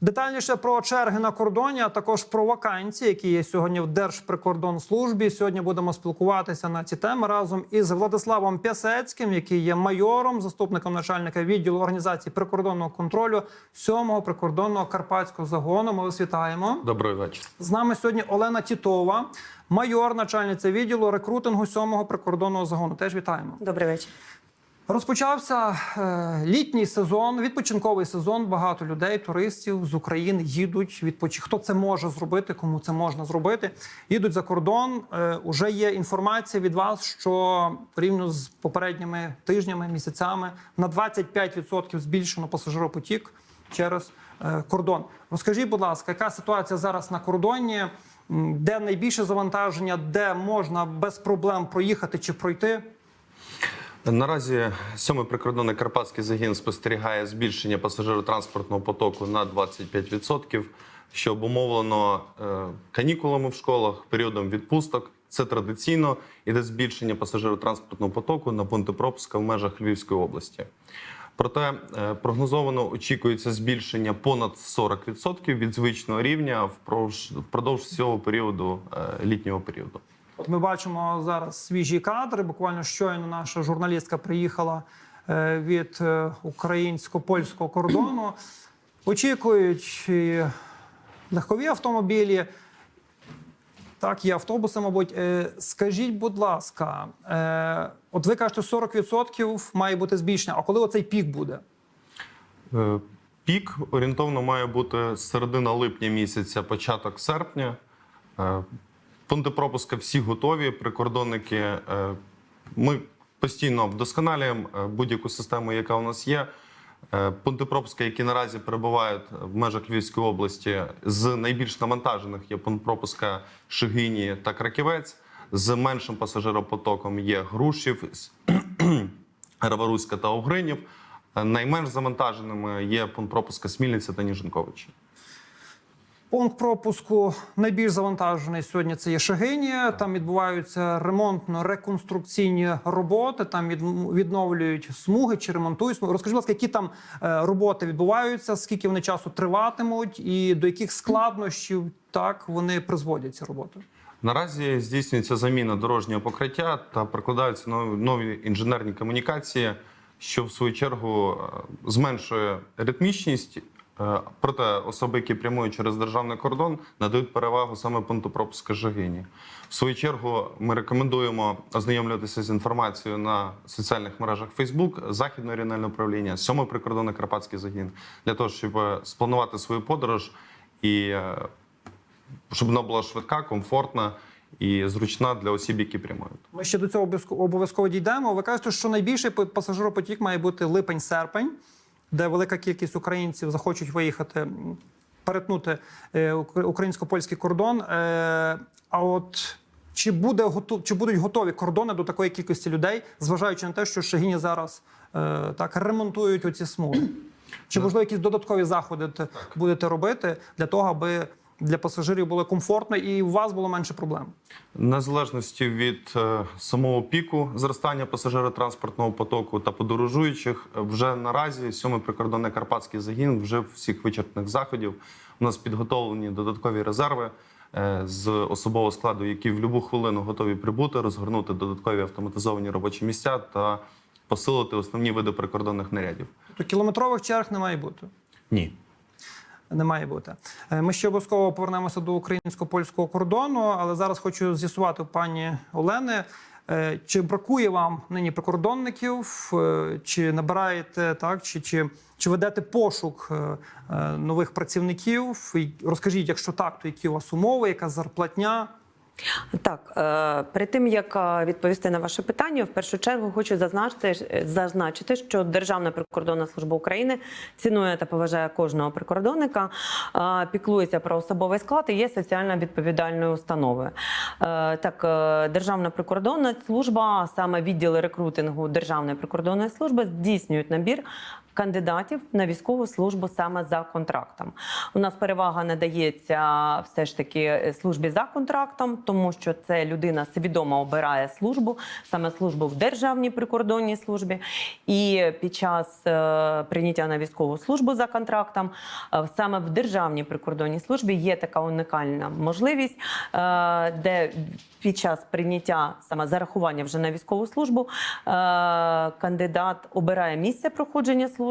Детальніше про черги на кордоні, а також про вакансії, які є сьогодні в Держприкордонслужбі. Сьогодні будемо спілкуватися на ці теми разом із Владиславом Пясецьким, який є майором, заступником начальника відділу організації прикордонного контролю 7-го прикордонного карпатського загону. Ми вас вітаємо. Добрий вечір. З нами сьогодні Олена Тітова, майор, начальниця відділу рекрутингу 7-го прикордонного загону. Теж вітаємо. Добрий вечір. Розпочався е, літній сезон, відпочинковий сезон. Багато людей, туристів з України їдуть відпочити. Хто це може зробити, кому це можна зробити? Їдуть за кордон. Е, уже є інформація від вас, що порівняно з попередніми тижнями, місяцями на 25% збільшено пасажиропотік через е, кордон. Розкажіть, будь ласка, яка ситуація зараз на кордоні? Де найбільше завантаження, де можна без проблем проїхати чи пройти? Наразі сьомий прикордонний карпатський загін спостерігає збільшення пасажиротранспортного потоку на 25%, що обумовлено е, канікулами в школах, періодом відпусток. Це традиційно іде збільшення пасажиротранспортного потоку на пункти пропуска в межах Львівської області. Проте е, прогнозовано очікується збільшення понад 40% від звичного рівня впродовж всього періоду е, літнього періоду. От ми бачимо зараз свіжі кадри. Буквально щойно наша журналістка приїхала е, від е, українсько-польського кордону. Очікують легкові автомобілі. Так, є автобуси, мабуть. Е, Скажіть, будь ласка, от ви кажете, 40% має бути збільшення. А коли оцей пік буде? Пік орієнтовно має бути середина липня місяця, початок серпня. Пункти пропуска всі готові. Прикордонники. е, Ми постійно вдосконалюємо е, будь-яку систему, яка у нас є. Е, Пункти пропуска, які наразі перебувають в межах Львівської області, з найбільш навантажених є пункт пропуска Шигині та Краківець. З меншим пасажиропотоком є Грушів, Раваруська та Огринів. Найменш завантаженими є пункт пропуска Смільниця та Ніжинковичі. Пункт пропуску найбільш завантажений сьогодні. Це є Шагині. Там відбуваються ремонтно-реконструкційні роботи. Там від- відновлюють смуги чи ремонтують смуги. Розкажіть, будь ласка, які там е, роботи відбуваються, скільки вони часу триватимуть, і до яких складнощів так вони призводять ці роботи? Наразі здійснюється заміна дорожнього покриття та прокладаються нові, нові інженерні комунікації, що в свою чергу е, зменшує ритмічність. Е, Проте особи, які прямують через державний кордон, надають перевагу саме пункту пропуска Жагині. В свою чергу ми рекомендуємо ознайомлюватися з інформацією на соціальних мережах Facebook, Західне регіональне управління, сьомий прикордонний карпатський загін для того, щоб е, спланувати свою подорож і е, щоб вона була швидка, комфортна і зручна для осіб, які прямують. Ми ще до цього обов'язково- дійдемо. Ви кажете, що найбільший по- пасажиропотік має бути липень-серпень, де велика кількість українців захочуть виїхати, перетнути е, українсько-польський кордон. Е, А от чи буде готов, чи будуть готові кордони до такої кількості людей, зважаючи на те, що Шагіні зараз е, так ремонтують оці смуги? Чи можливо якісь додаткові заходи будете робити для того, аби для пасажирів було комфортно і у вас було менше проблем? Незалежності від е, самого піку зростання пасажиротранспортного потоку та подорожуючих, е, вже наразі сьомий прикордонний карпатський загін вже всіх вичерпних заходів. У нас підготовлені додаткові резерви е, з особового складу, які в будь-яку хвилину готові прибути, розгорнути додаткові автоматизовані робочі місця та посилити основні види прикордонних нарядів. То кілометрових черг не має бути. Ні. Не має бути. Е, Ми ще обов'язково повернемося до українсько-польського кордону, але зараз хочу з'ясувати пані Олени. е, Чи бракує вам нині прикордонників, е, чи набираєте так, чи, чи, чи ведете пошук нових працівників? Розкажіть, якщо так, то які у вас умови, яка зарплатня? Так, е, перед тим як е, відповісти на ваше питання, в першу чергу хочу зазначити, зазначити, що Державна прикордонна служба України цінує та поважає кожного прикордонника, е, піклується про особовий склад і є соціально відповідальною установою. Так, Державна прикордонна служба, саме відділи рекрутингу Державної прикордонної служби, здійснюють набір кандидатів на військову службу саме за контрактом. У нас перевага надається все ж таки е, службі за контрактом, тому що це людина свідомо обирає службу, саме службу в державній прикордонній службі. І під час е, прийняття на військову службу за контрактом е, саме в державній прикордонній службі є така унікальна можливість, де під час прийняття саме зарахування вже на військову службу кандидат обирає місце проходження служби,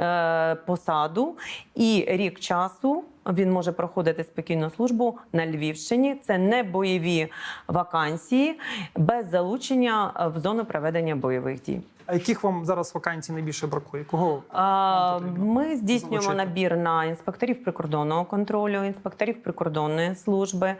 е, посаду і рік часу. Він може проходити спокійну службу на Львівщині. Це не бойові вакансії без залучення в зону проведення бойових дій. А яких вам зараз вакансій найбільше бракує? Кого А, Ми здійснюємо залучити? набір на інспекторів прикордонного контролю, інспекторів прикордонної служби.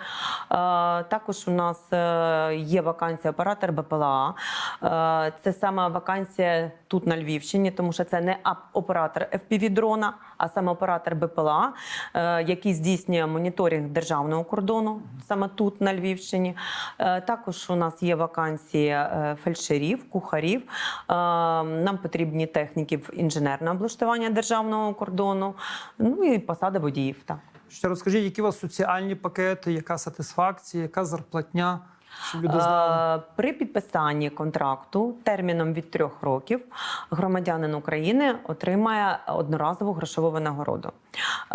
А, Також у нас е, є вакансія оператор БПЛА. А, Це саме вакансія тут на Львівщині, тому що це не оператор FPV-дрона, а саме оператор БПЛА, е, який здійснює моніторинг державного кордону саме тут на Львівщині. Е, Також у нас є вакансії е, фельдшерів, кухарів. Нам потрібні техніки в інженерне облаштування державного кордону, ну і посада водіїв. Так. Ще розкажіть, які у вас соціальні пакети, яка сатисфакція, яка зарплатня, Е, При підписанні контракту терміном від трьох років громадянин України отримає одноразову грошову винагороду. Е,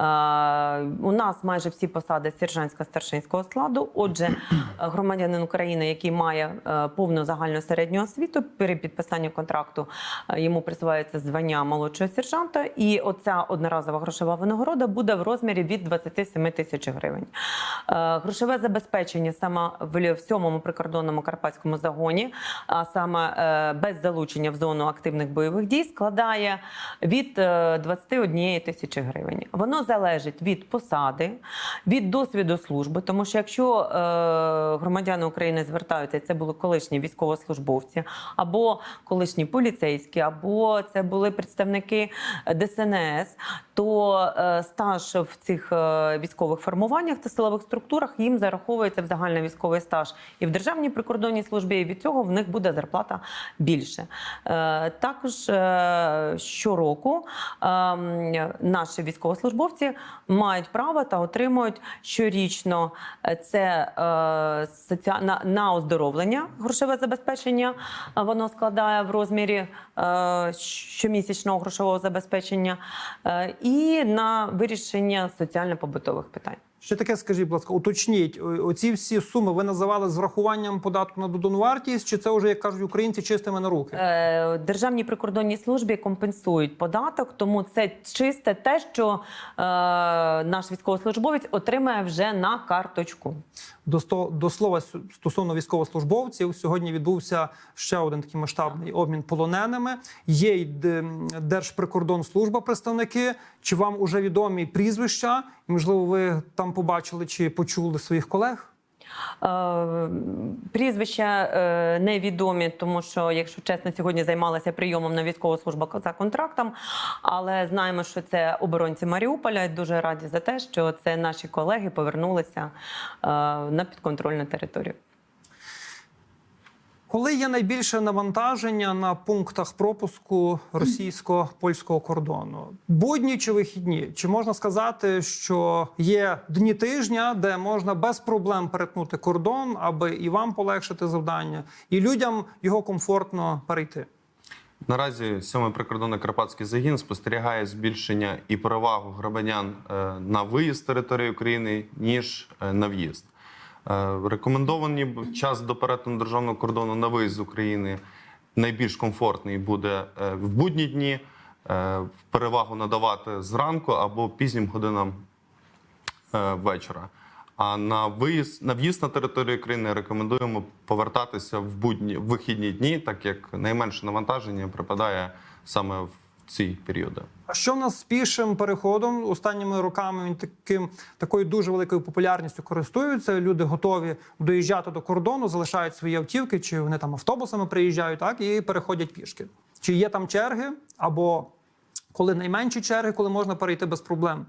У нас майже всі посади сержантсько-старшинського складу. Отже, громадянин України, який має е, повну загальну середню освіту, при підписанні контракту йому присвається звання молодшого сержанта, і оця одноразова грошова винагорода буде в розмірі від 27 тисяч гривень. Грошове забезпечення саме в лі- в прикордонному карпатському загоні, а саме е, без залучення в зону активних бойових дій, складає від е, 21 тисячі гривень. Воно залежить від посади, від досвіду служби, тому що якщо е, громадяни України звертаються, це були колишні військовослужбовці, або колишні поліцейські, або це були представники ДСНС, то е, стаж в цих е, військових формуваннях та силових структурах їм зараховується в загальний військовий стаж і в державній прикордонній службі. І від цього в них буде зарплата більше. Е, Також щороку е, наші військовослужбовці мають право та отримують щорічно це на, оздоровлення грошове забезпечення. Воно складає в розмірі щомісячного грошового забезпечення е, і на вирішення соціально-побутових питань. Ще таке скажіть, будь ласка, уточніть, оці всі суми ви називали з врахуванням податку на додану вартість, чи це вже, як кажуть українці, чистими на руки? Е, Державній прикордонній службі компенсують податок, тому це чисте те, що е, наш військовослужбовець отримає вже на карточку. До, до слова стосовно військовослужбовців, сьогодні відбувся ще один такий масштабний обмін полоненими. Є й Держприкордонслужба представники. Чи вам уже відомі прізвища? Можливо, ви там побачили чи почули своїх колег? Е, Прізвища е, невідомі, тому що, якщо чесно, сьогодні займалася прийомом на військову службу за контрактом. Але знаємо, що це оборонці Маріуполя. і Дуже раді за те, що це наші колеги повернулися е, на підконтрольну територію. Коли є найбільше навантаження на пунктах пропуску російсько-польського кордону? Будні чи вихідні? Чи можна сказати, що є дні тижня, де можна без проблем перетнути кордон, аби і вам полегшити завдання, і людям його комфортно перейти? Наразі 7-й прикордонний карпатський загін спостерігає збільшення і перевагу громадян е, на виїзд з території України ніж е, на в'їзд. Е, Рекомендовані час до перетину державного кордону на виїзд з України найбільш комфортний буде е, в будні дні. е, Перевагу надавати зранку або пізнім годинам вечора. А на виїзд на в'їзд на територію країни рекомендуємо повертатися в будні в вихідні дні, так як найменше навантаження припадає саме в ці періоди. А що в нас з пішим переходом останніми роками він таким такою дуже великою популярністю користуються. Люди готові доїжджати до кордону, залишають свої автівки, чи вони там автобусами приїжджають, так і переходять пішки. Чи є там черги, або коли найменші черги, коли можна перейти без проблем?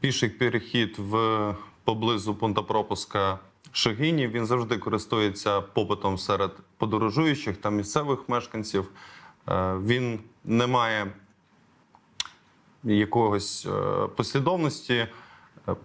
Піший перехід в поблизу пункту пропуска Шегині він завжди користується попитом серед подорожуючих та місцевих мешканців. Е, Він не має якогось е, послідовності. Е,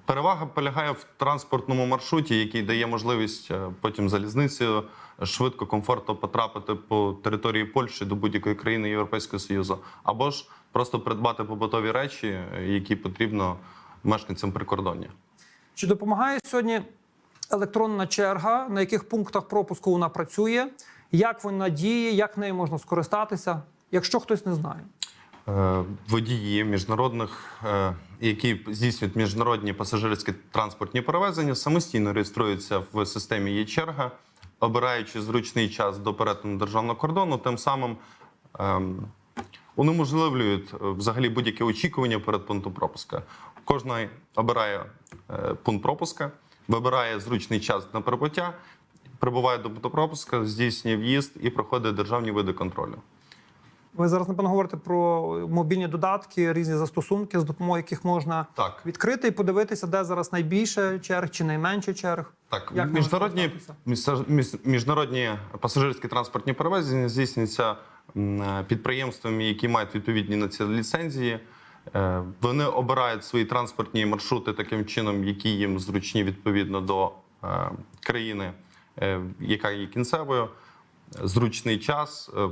Перевага полягає в транспортному маршруті, який дає можливість потім залізницею швидко, комфортно потрапити по території Польщі до будь-якої країни Європейського Союзу, або ж просто придбати побутові речі, які потрібно мешканцям прикордоння. Чи допомагає сьогодні електронна черга? На яких пунктах пропуску вона працює? Як вона діє, як нею можна скористатися, якщо хтось не знає? Е, водії міжнародних, е, які здійснюють міжнародні пасажирські транспортні перевезення, самостійно реєструються в системі є черга, обираючи зручний час до перетину державного кордону, тим самим ем, унеможливлюють е, взагалі будь-яке очікування перед пунктом пропуска. Кожен обирає пункт пропуска, вибирає зручний час на прибуття, прибуває до пункту пропуска, здійснює в'їзд і проходить державні види контролю. Ви зараз напевно говорите про мобільні додатки, різні застосунки, з допомогою яких можна Так. відкрити і подивитися, де зараз найбільше черг чи найменше черг. Так, Як міжнародні, міжнародні пасажирські транспортні перевезення здійснюються е, підприємствами, які мають відповідні на це ліцензії. Е, Вони обирають свої транспортні маршрути таким чином, які їм зручні відповідно до е, країни, яка є кінцевою. Зручний час. Е,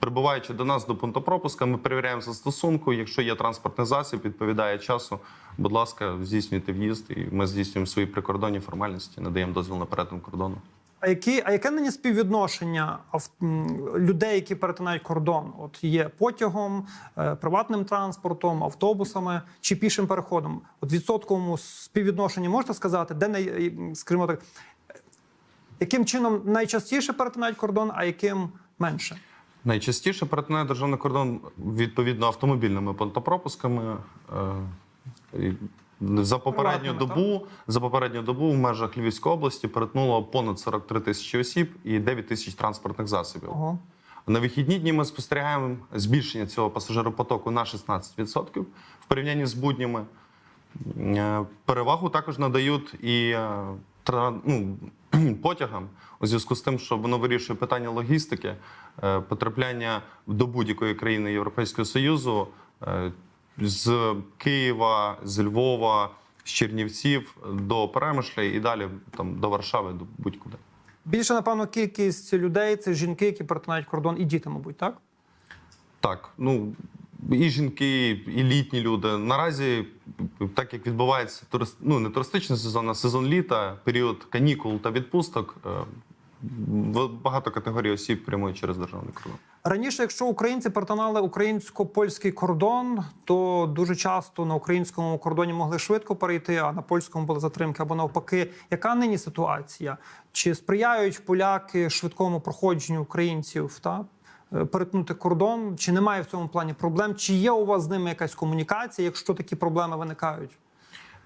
Прибуваючи до нас до пункту пропуска, ми перевіряємо застосунку. Якщо є транспортний засіб, відповідає часу. Будь ласка, здійснюйте в'їзд, і ми здійснюємо свої прикордонні формальності, надаємо дозвіл на перетин кордону. А які, а яке нині співвідношення людей, які перетинають кордон? От є потягом, е, приватним транспортом, автобусами чи пішим переходом? От відсотковому співвідношенні можете сказати, де най, скажімо так, е, яким чином найчастіше перетинають кордон, а яким менше? Найчастіше перетинає державний кордон відповідно автомобільними пунктопропусками. Е, За попередню добу, за попередню добу в межах Львівської області перетнуло понад 43 тисячі осіб і 9 тисяч транспортних засобів. Ого. На вихідні дні ми спостерігаємо збільшення цього пасажиропотоку на 16% в порівнянні з буднями. Е, Перевагу також надають і е, ну, потягам у зв'язку з тим, що воно вирішує питання логістики, е, потрапляння до будь-якої країни Європейського Союзу е, з Києва, з Львова, з Чернівців до Перемишля і далі там до Варшави, до будь-куди. Більше, напевно, кількість людей це жінки, які перетинають кордон, і діти, мабуть, так? Так, ну і жінки, і літні люди. Наразі, так як відбувається ну, не туристичний сезон, а сезон літа, період канікул та відпусток, е, багато категорій осіб прямують через державний кордон. Раніше, якщо українці перетинали українсько-польський кордон, то дуже часто на українському кордоні могли швидко перейти, а на польському були затримки або навпаки. Яка нині ситуація? Чи сприяють поляки швидкому проходженню українців та перетнути кордон? Чи немає в цьому плані проблем? Чи є у вас з ними якась комунікація, якщо такі проблеми виникають?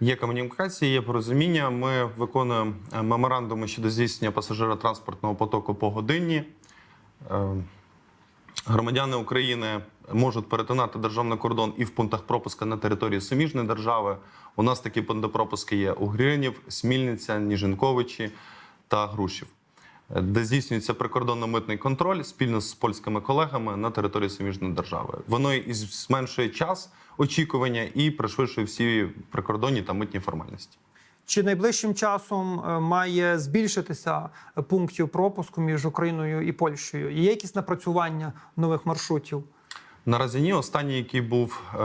Є комунікації, є порозуміння. Ми виконуємо е, меморандуми щодо здійснення пасажиротранспортного потоку по годині. Е, Громадяни України можуть перетинати державний кордон і в пунктах пропуска на території суміжної держави. У нас такі пункти пропуски є у Гринів, Смільниця, Ніжинковичі та Грушів, е, де здійснюється прикордонно-митний контроль спільно з польськими колегами на території суміжної держави. Воно і зменшує час очікування і пришвидшує всі прикордонні та митні формальності. Чи найближчим часом е, має збільшитися пунктів пропуску між Україною і Польщею? Є якісь напрацювання нових маршрутів? Наразі ні. Останній, який був е,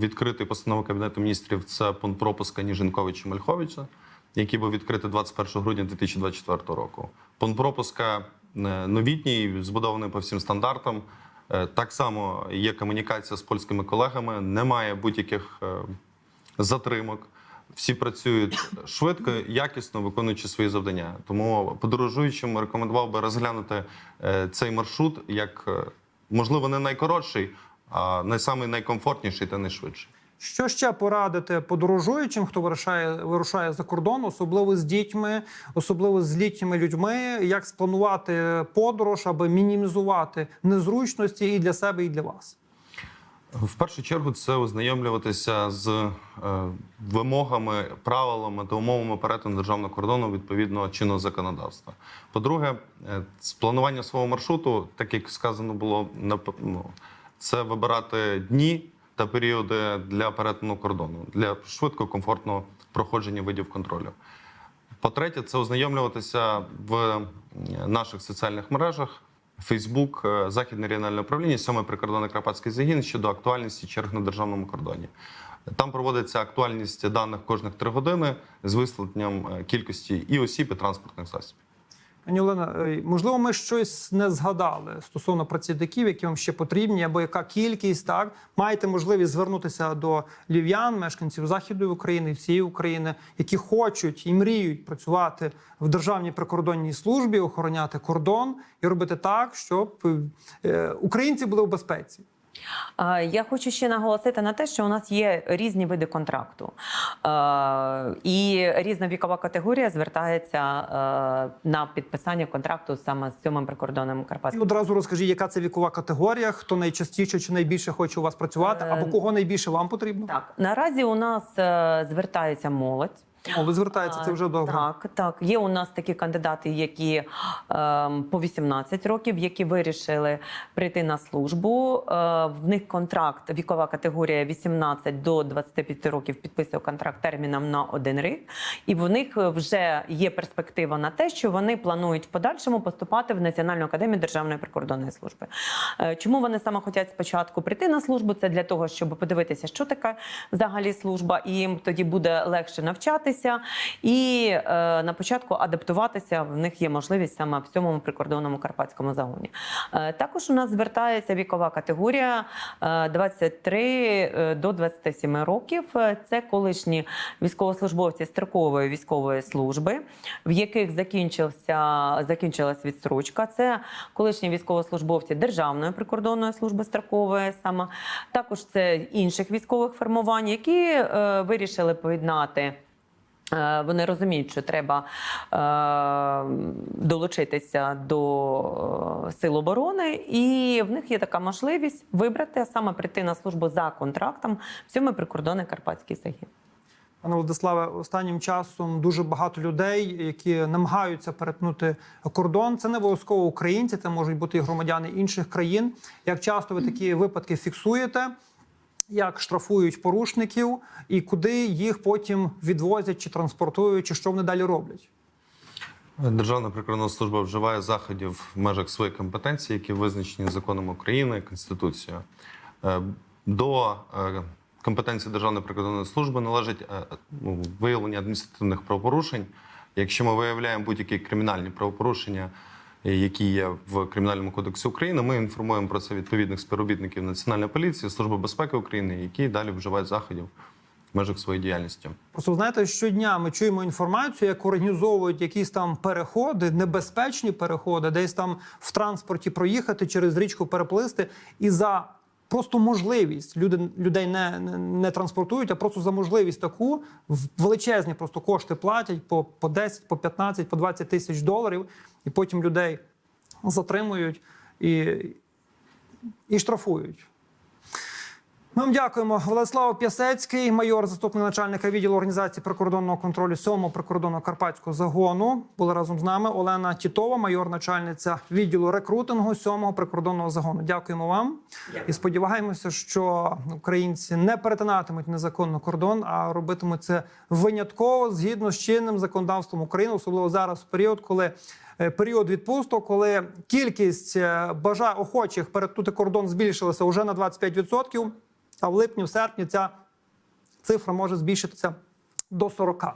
відкритий постановою Кабінету міністрів, це пункт пропуска Ніжинковича Мельховича, який був відкритий 21 грудня 2024 року. Пункт пропуска е, новітній, збудований по всім стандартам. Е, так само є комунікація з польськими колегами, немає будь-яких е, затримок. Всі працюють швидко, якісно виконуючи свої завдання. Тому подорожуючим рекомендував би розглянути цей маршрут як можливо не найкоротший, а найсамий найкомфортніший та найшвидший. Що ще порадити подорожуючим, хто вирушає, вирушає за кордон, особливо з дітьми, особливо з літніми людьми, як спланувати подорож, аби мінімізувати незручності і для себе, і для вас? В першу чергу це ознайомлюватися з е, вимогами, правилами та умовами перетину державного кордону відповідно чинного законодавства. По-друге, е, планування свого маршруту, так як сказано було ну, це вибирати дні та періоди для перетину кордону для швидкого комфортного проходження видів контролю. По-третє, це ознайомлюватися в наших соціальних мережах. Фейсбук, е, Західне регіональне управління, сьомий прикордонний Карпатський загін щодо актуальності черг на державному кордоні. Там проводиться актуальність даних кожних три години з висвітленням е, кількості і осіб, і транспортних засобів. Пані Олена, е, можливо, ми щось не згадали стосовно працівників, які вам ще потрібні, або яка кількість так маєте можливість звернутися до львів'ян, мешканців західної України, всієї України, які хочуть і мріють працювати в державній прикордонній службі, охороняти кордон і робити так, щоб е, українці були в безпеці. Е, Я хочу ще наголосити на те, що у нас є різні види контракту, Е, і різна вікова категорія звертається е, на підписання контракту саме з сьомим прикордонним І одразу розкажіть, яка це вікова категорія, хто найчастіше чи найбільше хоче у вас працювати, або кого найбільше вам потрібно? Так, наразі у нас е, звертається молодь. О, ви звертаєтеся, це вже добре. Так, так. Є у нас такі кандидати, які ем, по 18 років, які вирішили прийти на службу. Е, в них контракт, вікова категорія 18 до 25 років підписує контракт терміном на один рік. І в них вже є перспектива на те, що вони планують в подальшому поступати в Національну академію Державної прикордонної служби. Е, чому вони саме хочуть спочатку прийти на службу? Це для того, щоб подивитися, що таке взагалі служба, і їм тоді буде легше навчатися і е, на початку адаптуватися. В них є можливість саме в сьомому прикордонному карпатському загоні. Е, також у нас звертається вікова категорія е, 23 е, до 27 років. Це колишні військовослужбовці строкової військової служби, в яких закінчився закінчилась відстрочка. Це колишні військовослужбовці Державної прикордонної служби строкової саме також це інших військових формувань, які е, вирішили поєднати. Е, Вони розуміють, що треба е, долучитися до е, сил оборони, і в них є така можливість вибрати а саме прийти на службу за контрактом в сьомий прикордонний Карпатський загін. Пане Владиславе, останнім часом дуже багато людей, які намагаються перетнути кордон. Це не обов'язково українці, це можуть бути і громадяни інших країн. Як часто ви такі випадки фіксуєте? Як штрафують порушників, і куди їх потім відвозять чи транспортують, чи що вони далі роблять? Державна прикордонна служба вживає заходів в межах своєї компетенції, які визначені законом України, Конституцією. Е, До е, компетенції Державної прикордонної служби належить е, ну, виявлення адміністративних правопорушень. Якщо ми виявляємо будь-які кримінальні правопорушення, які є в Кримінальному кодексі України, ми інформуємо про це відповідних співробітників Національної поліції, Служби безпеки України, які далі вживають заходів в межах своєї діяльності. Просто знаєте, щодня ми чуємо інформацію, як організовують якісь там переходи, небезпечні переходи, десь там в транспорті проїхати через річку переплисти, і за просто можливість люди людей не, не, не транспортують, а просто за можливість таку величезні просто кошти платять по, по 10, по 15, по 20 тисяч доларів, і потім людей затримують і, і штрафують. Ми вам дякуємо. Владислав П'ясецький, майор, заступник начальника відділу організації прикордонного контролю 7-го прикордонного карпатського загону. Були разом з нами. Олена Тітова, майор, начальниця відділу рекрутингу 7-го прикордонного загону. Дякуємо вам і сподіваємося, що українці не перетинатимуть незаконно кордон, а робитимуть це винятково згідно з чинним законодавством України, особливо зараз, в період, коли. Е, Період відпусток, коли кількість е, бажа охочих перетнути кордон збільшилася вже на 25%, а в липні, в серпні ця цифра може збільшитися до 40%.